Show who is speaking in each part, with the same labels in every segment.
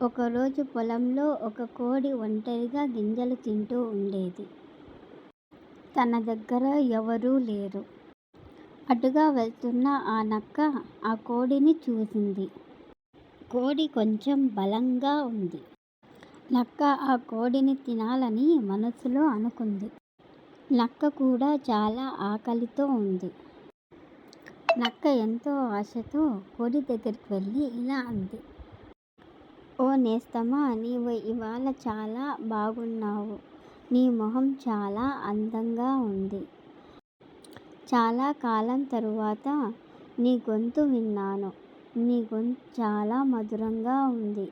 Speaker 1: ఒకరోజు పొలంలో ఒక కోడి ఒంటరిగా గింజలు తింటూ ఉండేది. తన దగ్గర ఎవరూ లేరు. అటుగా వెళ్తున్న ఆ నక్క ఆ కోడిని చూసింది. కోడి కొంచెం బలంగా ఉంది. నక్క ఆ కోడిని తినాలని మనసులో అనుకుంది. నక్క కూడా చాలా ఆకలితో ఉంది. నక్క ఎంతో ఆశతో కోడి దగ్గరికి వెళ్ళి ఇలా అంది. ఓ నేస్తమా! నీవు ఇవాళ చాలా బాగున్నావు. నీ మొహం చాలా అందంగా ఉంది. చాలా కాలం తరువాత నీ గొంతు విన్నాను. నీ గొంతు చాలా మధురంగా ఉంది.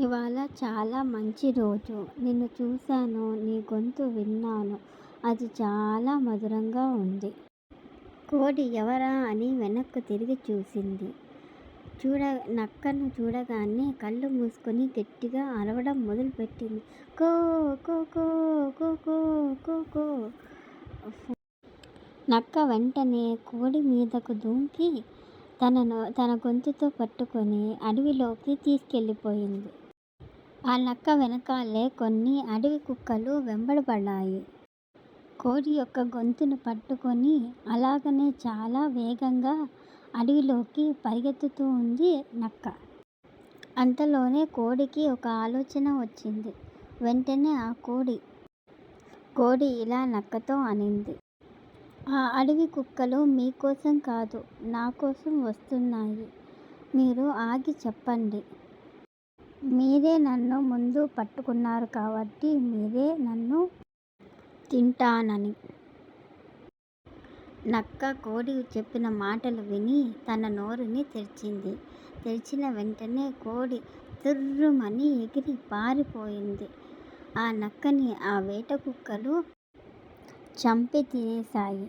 Speaker 1: ఇవాళ చాలా మంచి రోజు. నిన్ను చూశాను. నీ గొంతు విన్నాను. అది చాలా మధురంగా ఉంది. కోడి ఎవరా అని వెనక్కు తిరిగి చూసింది. చూడ నక్కను చూడగానే కళ్ళు మూసుకొని గట్టిగా అరవడం మొదలుపెట్టింది. కో కో కో కో కో కో కో నక్క వెంటనే కోడి మీదకు దూకి తన గొంతుతో పట్టుకొని అడవిలోకి తీసుకెళ్ళిపోయింది. ఆ నక్క వెనకాలే కొన్ని అడవి కుక్కలు వెంబడబడ్డాయి. కోడి యొక్క గొంతును పట్టుకొని అలాగనే చాలా వేగంగా అడవిలోకి పరిగెత్తుతూ ఉంది నక్క. అంతలోనే కోడికి ఒక ఆలోచన వచ్చింది. వెంటనే ఆ కోడి కోడి ఇలా నక్కతో అనింది. ఆ అడవి కుక్కలు మీకోసం కాదు నా కోసం వస్తున్నాయి. మీరు ఆగి చెప్పండి. మీరే నన్ను ముందు పట్టుకున్నారు కాబట్టి మీరే నన్ను తింటానని. నక్క కోడి చెప్పిన మాటలు విని తన నోరుని తెరిచింది. తెరిచిన వెంటనే కోడి తుర్రుమని ఎగిరి పారిపోయింది. ఆ నక్కని ఆ వేట కుక్కలు చంపి తినేశాయి.